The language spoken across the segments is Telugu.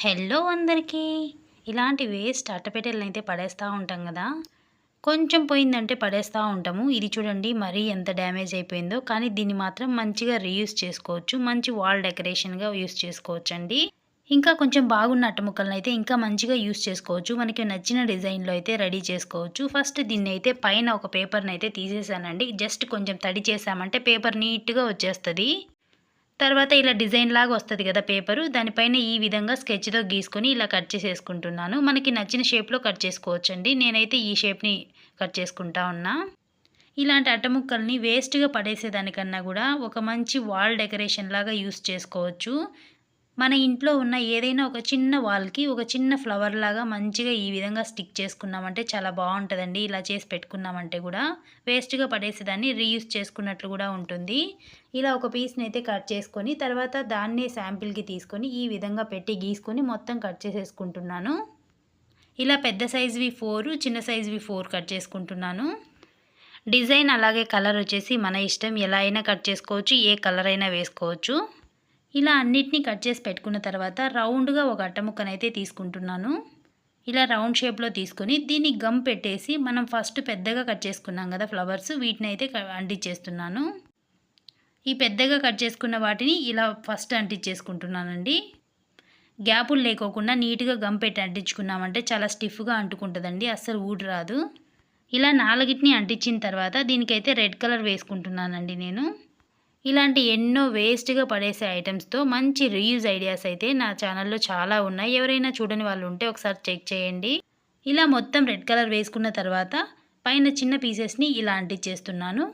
హలో అందరికీ. ఇలాంటి వేస్ట్ అట్టపెట్టెలను అయితే పడేస్తూ ఉంటాం కదా. కొంచెం పోయిందంటే పడేస్తూ ఉంటాము. ఇది చూడండి మరీ ఎంత డ్యామేజ్ అయిపోయిందో. కానీ దీన్ని మాత్రం మంచిగా రీయూస్ చేసుకోవచ్చు. మంచి వాల్ డెకరేషన్గా యూస్ చేసుకోవచ్చు అండి ఇంకా కొంచెం బాగున్న అట్టముక్కలను అయితే ఇంకా మంచిగా యూస్ చేసుకోవచ్చు. మనకి నచ్చిన డిజైన్లో అయితే రెడీ చేసుకోవచ్చు. ఫస్ట్ దీన్ని అయితే పైన ఒక పేపర్ని అయితే తీసేసానండి. జస్ట్ కొంచెం తడి చేసామంటే పేపర్ నీట్గా వచ్చేస్తుంది. తర్వాత ఇలా డిజైన్ లాగా వస్తుంది కదా పేపరు దానిపైన ఈ విధంగా స్కెచ్తో గీసుకొని ఇలా కట్ చేసేసుకుంటున్నాను. మనకి నచ్చిన షేప్లో కట్ చేసుకోవచ్చండి. నేనైతే ఈ షేప్ని కట్ చేసుకుంటా ఉన్నా. ఇలాంటి అట్టముక్కల్ని వేస్ట్గా పడేసేదానికన్నా కూడా ఒక మంచి వాల్ డెకరేషన్ లాగా యూస్ చేసుకోవచ్చు. మన ఇంట్లో ఉన్న ఏదైనా ఒక చిన్న వాల్కి ఒక చిన్న ఫ్లవర్ లాగా మంచిగా ఈ విధంగా స్టిక్ చేసుకున్నామంటే చాలా బాగుంటుందండి. ఇలా చేసి పెట్టుకున్నామంటే కూడా వేస్ట్గా పడేసేదాన్ని రీయూస్ చేసుకున్నట్లు కూడా ఉంటుంది. ఇలా ఒక పీస్ని అయితే కట్ చేసుకొని తర్వాత దాన్నే శాంపిల్కి తీసుకొని ఈ విధంగా పెట్టి గీసుకొని మొత్తం కట్ చేసేసుకుంటున్నాను. ఇలా పెద్ద సైజువి ఫోర్ చిన్న సైజువి ఫోర్ కట్ చేసుకుంటున్నాను. డిజైన్ అలాగే కలర్ వచ్చేసి మన ఇష్టం. ఎలా అయినా కట్ చేసుకోవచ్చు ఏ కలర్ అయినా వేసుకోవచ్చు. ఇలా అన్నిటినీ కట్ చేసి పెట్టుకున్న తర్వాత రౌండ్గా ఒక అట్టముక్కనైతే తీసుకుంటున్నాను. ఇలా రౌండ్ షేప్లో తీసుకొని దీన్ని గమ్ పెట్టేసి మనం ఫస్ట్ పెద్దగా కట్ చేసుకున్నాం కదా ఫ్లవర్స్ వీటిని అయితే అంటించేస్తున్నాను. ఈ పెద్దగా కట్ చేసుకున్న వాటిని ఇలా ఫస్ట్ అంటించేసుకుంటున్నానండి. గ్యాపులు లేకోకుండా నీట్గా గమ్ పెట్టి అంటించుకున్నామంటే చాలా స్టిఫ్గా అంటుకుంటుందండి అస్సలు ఊడి రాదు ఇలా నాలుగిటిని అంటించిన తర్వాత దీనికైతే రెడ్ కలర్ వేసుకుంటున్నానండి నేను. ఇలాంటి ఎన్నో వేస్ట్గా పడేసే ఐటమ్స్తో మంచి రీయూజ్ ఐడియాస్ అయితే నా ఛానల్లో చాలా ఉన్నాయి. ఎవరైనా చూడని వాళ్ళు ఉంటే ఒకసారి చెక్ చేయండి. ఇలా మొత్తం రెడ్ కలర్ వేసుకున్న తర్వాత పైన చిన్న పీసెస్ని ఇలా అంటించేస్తున్నాను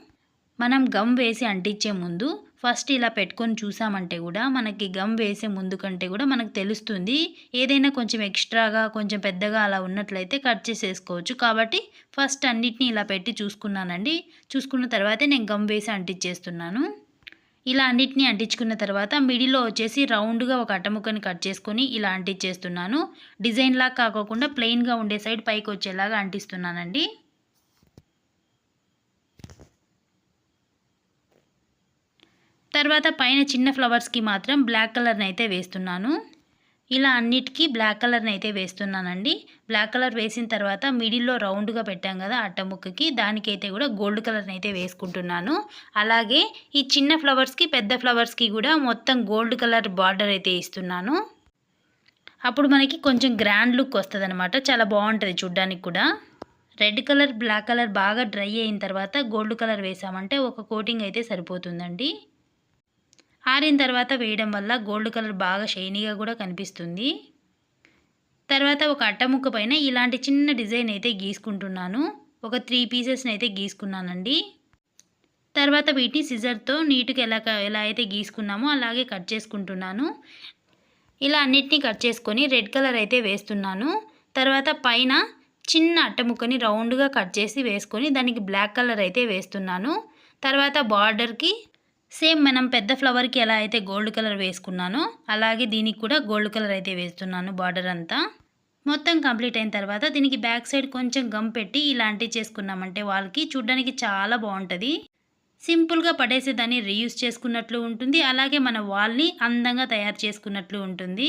మనం గమ్ వేసి అంటించే ముందు ఫస్ట్ ఇలా పెట్టుకొని చూసామంటే కూడా మనకి గమ్ వేసే ముందు కంటే కూడా మనకు తెలుస్తుంది. ఏదైనా కొంచెం ఎక్స్ట్రాగా కొంచెం పెద్దగా అలా ఉన్నట్లయితే కట్ చేసేసుకోవచ్చు. కాబట్టి ఫస్ట్ అన్నిటిని ఇలా పెట్టి చూసుకున్నానండి. చూసుకున్న తర్వాతే నేను గమ్ వేసి అంటించేస్తున్నాను ఇలా అన్నిటిని అంటించుకున్న తర్వాత మిడిల్లో వచ్చేసి రౌండ్గా ఒక అట్టముక్కని కట్ చేసుకొని ఇలా అంటించేస్తున్నాను. డిజైన్లా కాకోకుండా ప్లెయిన్గా ఉండే సైడ్ పైకి వచ్చేలాగా అంటిస్తున్నానండి. తర్వాత పైన చిన్న ఫ్లవర్స్కి మాత్రం బ్లాక్ కలర్ని అయితే వేస్తున్నాను. ఇలా అన్నిటికీ బ్లాక్ కలర్ని అయితే వేస్తున్నానండి. బ్లాక్ కలర్ వేసిన తర్వాత మిడిల్లో రౌండ్గా పెట్టాం కదా అట్టముక్కకి దానికైతే కూడా గోల్డ్ కలర్ని అయితే వేసుకుంటున్నాను. అలాగే ఈ చిన్న ఫ్లవర్స్కి పెద్ద ఫ్లవర్స్కి కూడా మొత్తం గోల్డ్ కలర్ బార్డర్ అయితే ఇస్తున్నాను. అప్పుడు మనకి కొంచెం గ్రాండ్ లుక్ వస్తుంది అనమాట చాలా బాగుంటుంది చూడ్డానికి కూడా. రెడ్ కలర్ బ్లాక్ కలర్ బాగా డ్రై అయిన తర్వాత గోల్డ్ కలర్ వేసామంటే ఒక కోటింగ్ అయితే సరిపోతుందండి. ఆరిన తర్వాత వేయడం వల్ల గోల్డ్ కలర్ బాగా షైనీగా కూడా కనిపిస్తుంది. తర్వాత ఒక అట్టముక్క పైన ఇలాంటి చిన్న డిజైన్ అయితే గీసుకుంటున్నాను. ఒక త్రీ పీసెస్ని అయితే గీసుకున్నానండి. తర్వాత వీటిని సిజర్తో నీట్గా ఎలా ఎలా అయితే గీసుకున్నామో అలాగే కట్ చేసుకుంటున్నాను. ఇలా అన్నిటినీ కట్ చేసుకొని రెడ్ కలర్ అయితే వేస్తున్నాను. తర్వాత పైన చిన్న అట్టముక్కని రౌండ్గా కట్ చేసి వేసుకొని దానికి బ్లాక్ కలర్ అయితే వేస్తున్నాను. తర్వాత బార్డర్కి సేమ్ మనం పెద్ద ఫ్లవర్కి ఎలా అయితే గోల్డ్ కలర్ వేసుకున్నానో అలాగే దీనికి కూడా గోల్డ్ కలర్ అయితే వేస్తున్నాను బార్డర్ అంతా. మొత్తం కంప్లీట్ అయిన తర్వాత దీనికి బ్యాక్ సైడ్ కొంచెం గమ్ పెట్టి ఇలాంటివి చేసుకున్నామంటే వాళ్ళకి చూడ్డానికి చాలా బాగుంటుంది. సింపుల్గా పడేసేదాన్ని రీయూస్ చేసుకున్నట్లు ఉంటుంది అలాగే మన వాల్ని అందంగా తయారు చేసుకున్నట్లు ఉంటుంది.